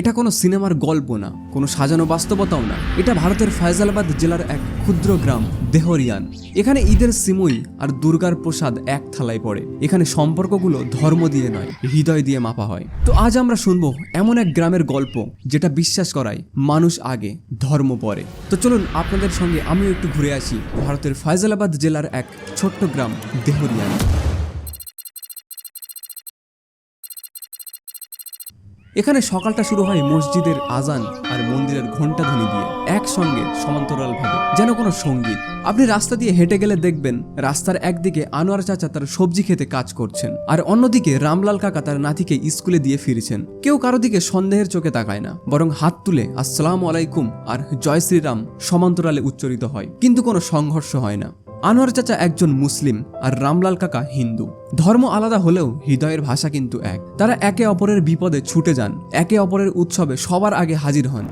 এটা কোনো সিনেমার গল্প না, কোনো সাজানো বাস্তবতাও না। এটা ভারতের ফয়জালাবাদ জেলার এক ক্ষুদ্র গ্রাম, দেহরিয়ান। এখানে ঈদের সিমুই আর দুর্গার প্রসাদ এক থালায় পড়ে। এখানে সম্পর্কগুলো ধর্ম দিয়ে নয়, হৃদয় দিয়ে মাপা হয়। তো আজ আমরা শুনব এমন এক গ্রামের গল্প যেটা বিশ্বাস করায় মানুষ আগে, ধর্ম পরে। তো চলুন আপনাদের সঙ্গে আমিও একটু ঘুরে আসি ভারতের ফয়জালাবাদ জেলার এক ছোট্ট গ্রাম, দেহরিয়ান। এখানে সকালটা শুরু হয় মসজিদের আজান আর মন্দিরের ঘণ্টাধ্বনি দিয়ে, একসঙ্গে সমান্তরালভাবে, যেন কোনো সংগীত। আপনি রাস্তা দিয়ে হেঁটে গেলে দেখবেন, রাস্তার একদিকে আনোয়ার চাচা তার সবজি খেতে কাজ করছেন, আর অন্যদিকে রামলাল কাকা তার নাতিকে স্কুলে দিয়ে ফিরেছেন। কেউ কারও দিকে সন্দেহের চোখে তাকায় না, বরং হাত তুলে আসসালাম আলাইকুম আর জয় শ্রীরাম সমান্তরালে উচ্চারিত হয়, কিন্তু কোনো সংঘর্ষ হয় না। আনোয়ার চাচা একজন মুসলিম আর রামলাল কাকা হিন্দু। ধর্ম আলাদা হলেও হৃদয়ের ভাষা কিন্তু এক। তারা একে অপরের বিপদে ছুটে যান, একে অপরের উৎসবে সবার আগে হাজির হন।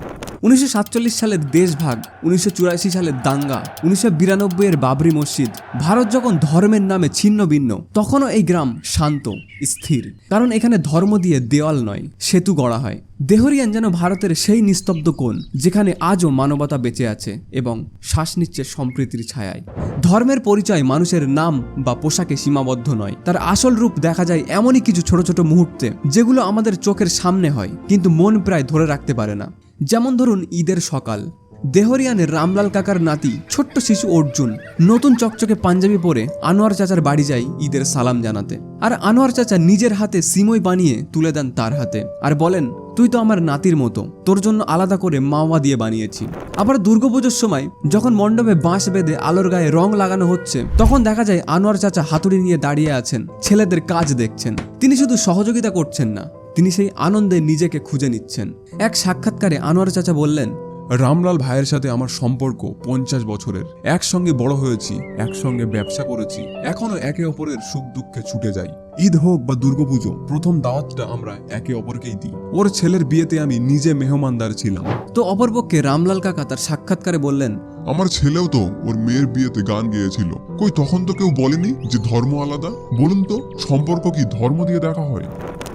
উনিশশো সাতচল্লিশ সালের দেশভাগ, উনিশশো চুরাশি সালের দাঙ্গা, উনিশশো বিরানব্বই এর বাবরি মসজিদ। ভারত যখন ধর্মের নামে ছিন্ন ভিন্ন তখনও এই গ্রাম শান্ত, স্থির। কারণ এখানে ধর্ম দিয়ে দেওয়াল নয়, সেতু গড়া হয়। দেহরিয়ান যেন ভারতের সেই নিস্তব্ধ কোণ, যেখানে আজও মানবতা বেঁচে আছে এবং শ্বাস নিচ্ছে সম্প্রীতির ছায়ায়। ধর্মের পরিচয় মানুষের নাম বা পোশাকে সীমাবদ্ধ নয়। তার আসল রূপ দেখা যায় এমনই কিছু ছোট ছোট মুহূর্তে, যেগুলো আমাদের চোখের সামনে হয়, কিন্তু মন প্রায় ধরে রাখতে পারে না। যেমন ধরুন ঈদের সকাল। দেহরিয়ানের রামলাল কাকার নাতি, ছোট্ট শিশু অর্জুন, নতুন চকচকে পাঞ্জাবি পরে আনোয়ার চাচার বাড়ি যায় ঈদের সালাম জানাতে। আর আনোয়ার চাচা নিজের হাতে সিমই বানিয়ে তুলে দেন তার হাতে। আর বলেন, তুই তো আমার নাতির মতো, তোর জন্য আলাদা করে মাওয়া দিয়ে বানিয়েছি। আবার দুর্গাপুজোর সময় যখন মণ্ডপে বাঁশ বেঁধে আলোর গায়ে রং লাগানো হচ্ছে, তখন দেখা যায় আনোয়ার চাচা হাতুড়ি নিয়ে দাঁড়িয়ে আছেন, ছেলেদের কাজ দেখছেন। তিনি শুধু সহযোগিতা করছেন না তিনি সেই আনন্দে নিজেকে খুঁজে নিচ্ছেন। এক সাক্ষাৎকারে আনোয়ার চাচা বললেন রামলাল ভাইয়ের সাথে আমার সম্পর্ক পঞ্চাশ বছরের। একসঙ্গে বড় হয়েছি একসঙ্গে ব্যবসা করেছি এখনও একে অপরের সুখ দুঃখে ছুটে যাই। ঈদ হোক বা দুর্গাপুজো প্রথম দাওয়াতটা আমরা একে অপরকেই দিই। ওর ছেলের বিয়েতে আমি নিজে মেহমানদার ছিলাম। তো অপরপক্ষে রামলাল কাকা তার সাক্ষাৎকারে বললেন আমার ছেলেও তো ওর মেয়ের বিয়েতে গান গেয়েছিল। কই তখন তো কেউ বলেনি যে ধর্ম আলাদা? বলুন তো সম্পর্ক কি ধর্ম দিয়ে দেখা হয়?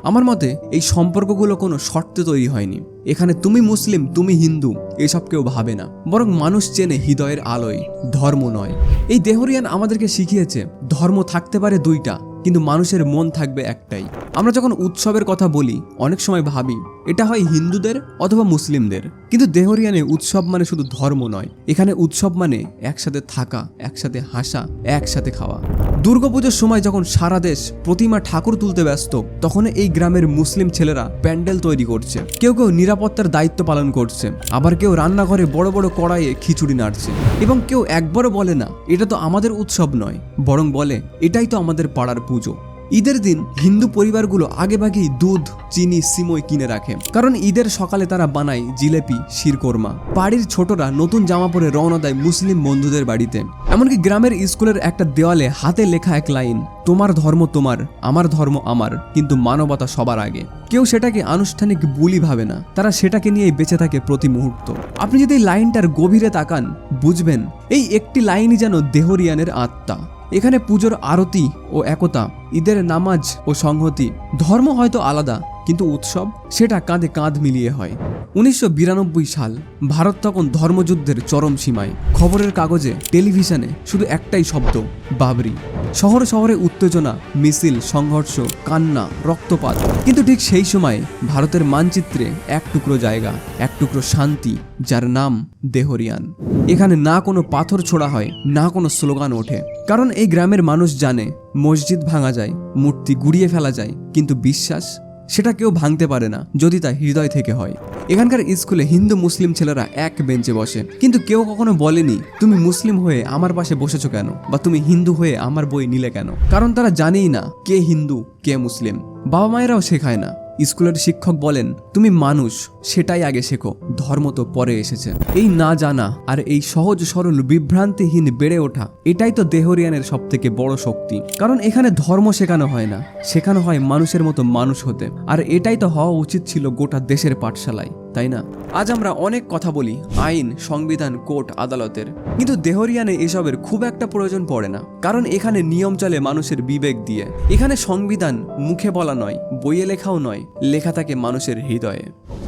আমার মতে, এই সম্পর্কগুলো কোনো শর্তে তৈরি হয়নি। এখানে তুমি মুসলিম, তুমি হিন্দু, এসব কেউ ভাবে না। বরং মানুষ চেনে হৃদয়ের আলোয়, ধর্ম নয়। এই দেহরিয়ান আমাদেরকে শিখিয়েছে, ধর্ম থাকতে পারে দুইটা, কিন্তু মানুষের মন থাকবে একটাই। আমরা যখন উৎসবের কথা বলি, অনেক সময় ভাবি এটা হয় হিন্দুদের অথবা মুসলিমদের। কিন্তু দেহরিয়ানে উৎসব মানে শুধু ধর্ম নয়। এখানে উৎসব মানে একসাথে থাকা, একসাথে হাসা, একসাথে খাওয়া। দুর্গাপুজোর সময় যখন সারা দেশ প্রতিমা ঠাকুর তুলতে ব্যস্ত, তখন এই গ্রামের মুসলিম ছেলেরা প্যান্ডেল তৈরি করছে। কেউ কেউ নিরাপত্তার দায়িত্ব পালন করছে, আবার কেউ রান্নাঘরে বড় বড় কড়াইয়ে খিচুড়ি নাড়ছে। এবং কেউ একবারও বলে না, এটা তো আমাদের উৎসব নয়। বরং বলে, এটাই তো আমাদের পাড়ার পুজো। ঈদের দিন হিন্দু পরিবারগুলো আগেভাগেই দুধ, চিনি, সিমই কিনে রাখে। কারণ ঈদের সকালে তারা বানায় জিলেপি, শিরকোরমা। বাড়ির ছোটরা নতুন জামা পরে রওনা দেয় মুসলিম বন্ধুদের বাড়িতে। এমনকি গ্রামের স্কুলের একটা দেওয়ালে হাতে লেখা এক লাইন, তোমার ধর্ম তোমার, আমার ধর্ম আমার। কিন্তু মানবতা সবার আগে। কেউ সেটাকে আনুষ্ঠানিক বুলি ভাবে না। তারা সেটাকে নিয়েই বেঁচে থাকে প্রতি মুহূর্ত। আপনি যদি লাইনটার গভীরে তাকান, বুঝবেন, এই একটি লাইনই যেন দেহরিয়ানের আত্মা। এখানে পুজোর আরতি ও একতা, ঈদের নামাজ ও সংহতি, ধর্ম হয়তো আলাদা, কিন্তু উৎসব সেটা কাঁধে কাঁধ মিলিয়ে হয়। উনিশশো বিরানব্বই সাল, ভারত তখন ধর্মযুদ্ধের চরম সীমায়। খবরের কাগজে টেলিভিশনে শুধু একটাই শব্দ, বাবরি। শহরে শহরে উত্তেজনা, মিছিল, সংঘর্ষ, কান্না, রক্তপাত। কিন্তু ঠিক সেই সময় ভারতের মানচিত্রে এক টুকরো জায়গা, এক টুকরো শান্তি, যার নাম দেহরিয়ান। এখানে না কোনো পাথর ছোড়া হয়, না কোনো স্লোগান ওঠে। কারণ এই গ্রামের মানুষ জানে, মসজিদ ভাঙা যায়, মূর্তি গুড়িয়ে ফেলা যায়, কিন্তু বিশ্বাস? সেটা কেউ ভাঙতে পারে না, যদি তা হৃদয় থেকে হয়। এখানকার স্কুলে হিন্দু মুসলিম ছেলেরা এক বেঞ্চে বসে। কিন্তু কেউ কখনো বলেনি, তুমি মুসলিম হয়ে আমার পাশে বসেছো কেন? বা তুমি হিন্দু হয়ে আমার বই নিলে কেন? কারণ তারা জানেই না, কে হিন্দু, কে মুসলিম। বাবা মায়েরাও শেখায় না। স্কুলের শিক্ষক বলেন, তুমি মানুষ, সেটাই আগে শেখো, ধর্ম তো পরে এসেছে। এই না জানা আর এই সহজ সরল বিভ্রান্তিহীন বেড়ে ওঠা, এটাই তো দেহরিয়ানের সব থেকে বড় শক্তি। কারণ এখানে ধর্ম শেখানো হয় না, শেখানো হয় মানুষের মতো মানুষ হতে। আর এটাই তো হওয়া উচিত ছিল গোটা দেশের পাঠশালায়। তাই না? আজ আমরা অনেক কথা বলি আইন, সংবিধান, কোর্ট, আদালতের। কিন্তু দেহরিয়ানে এসবের খুব একটা প্রয়োজন পড়ে না। কারণ এখানে নিয়ম চলে মানুষের বিবেক দিয়ে। এখানে সংবিধান মুখে বলা নয়, বইয়ে লেখাও নয়, লেখা থাকে মানুষের হৃদয়ে।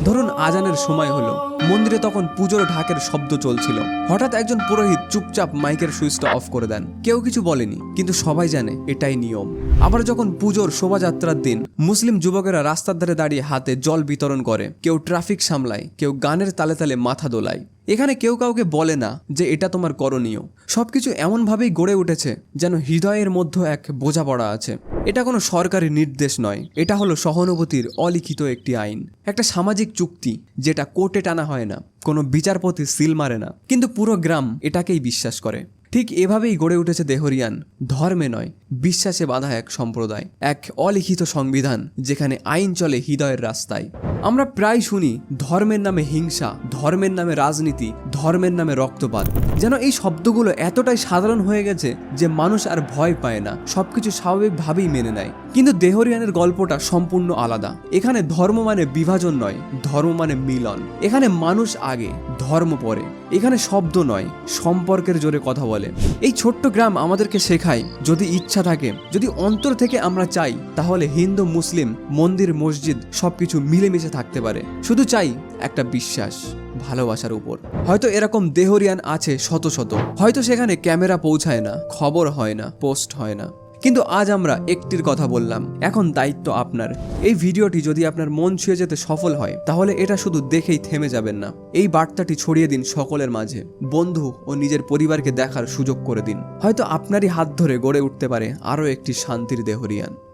ধরুন আজানের সময় হলো। মন্দিরে তখন পুজোর ঢাকের শব্দ চলছিল। হঠাৎ একজন পুরোহিত চুপচাপ মাইকের সুইচটা অফ করে দেন। কেউ কিছু বলেনি, কিন্তু সবাই জানে এটাই নিয়ম। আবার যখন পুজোর শোভাযাত্রার দিন, মুসলিম যুবকেরা রাস্তার ধারে দাঁড়িয়ে হাতে জল বিতরণ করে, কেউ ট্রাফিক সামলায়, কেউ গানের তালে তালে মাথা দোলায়। এখানে কেউ কাউকে বলে না যে এটা তোমার করণীয়। সব কিছু এমনভাবেই গড়ে উঠেছে যেন হৃদয়ের মধ্যে এক বোঝাপড়া আছে। এটা কোনো সরকারি নির্দেশ নয়। এটা হলো সহানুভূতির অলিখিত একটি আইন। একটা সামাজিক চুক্তি যেটা কোর্টে টানা হয় না। কোনো বিচারপতি সিল মারে না। কিন্তু পুরো গ্রাম এটাকেই বিশ্বাস করে। ঠিক এভাবেই গড়ে উঠেছে দেহরিয়ান। ধর্মে নয়, বিশ্বাসে বাঁধা এক সম্প্রদায়, এক অলিখিত সংবিধান যেখানে আইন চলে হৃদয়ের রাস্তায়। আমরা প্রায় শুনি, ধর্মের নামে হিংসা, ধর্মের নামে রাজনীতি, ধর্মের নামে রক্তপাত। যেন এই শব্দগুলো এতটাই সাধারণ হয়ে গেছে যে মানুষ আর ভয় পায় না, সবকিছু স্বাভাবিকভাবেই মেনে নেয়। কিন্তু দেহরিয়ানের গল্পটা সম্পূর্ণ আলাদা। এখানে ধর্ম মানে বিভাজন নয়, ধর্ম মানে মিলন। এখানে মানুষ আগে, ধর্ম পরে। এখানে শব্দ নয়, সম্পর্কের জোরে কথা বলে, এই ছোট্ট গ্রাম আমাদেরকে শেখায়, যদি ইচ্ছা থাকে, যদি অন্তর থেকে আমরা চাই, তাহলে হিন্দু, মুসলিম, মন্দির, মসজিদ সবকিছু মিলেমিশে থাকতে পারে। শুধু চাই একটা বিশ্বাস, ভালোবাসার উপর। হয়তো এরকম দেহরিয়ান আছে শত শত। হয়তো সেখানে ক্যামেরা পৌঁছায় না, খবর হয় না, পোস্ট হয় না। কিন্তু আজ আমরা একটির কথা বললাম। এখন দায়িত্ব আপনার। এই ভিডিওটি যদি আপনার মন ছুঁয়ে যেতে সফল হয়, তাহলে এটা শুধু দেখেই থেমে যাবেন না। এই বার্তাটি ছড়িয়ে দিন সকলের মাঝে। বন্ধু ও নিজের পরিবারকে দেখার সুযোগ করে দিন। হয়তো আপনারই হাত ধরে গড়ে উঠতে পারে আরও একটি শান্তির দেহরিয়ান।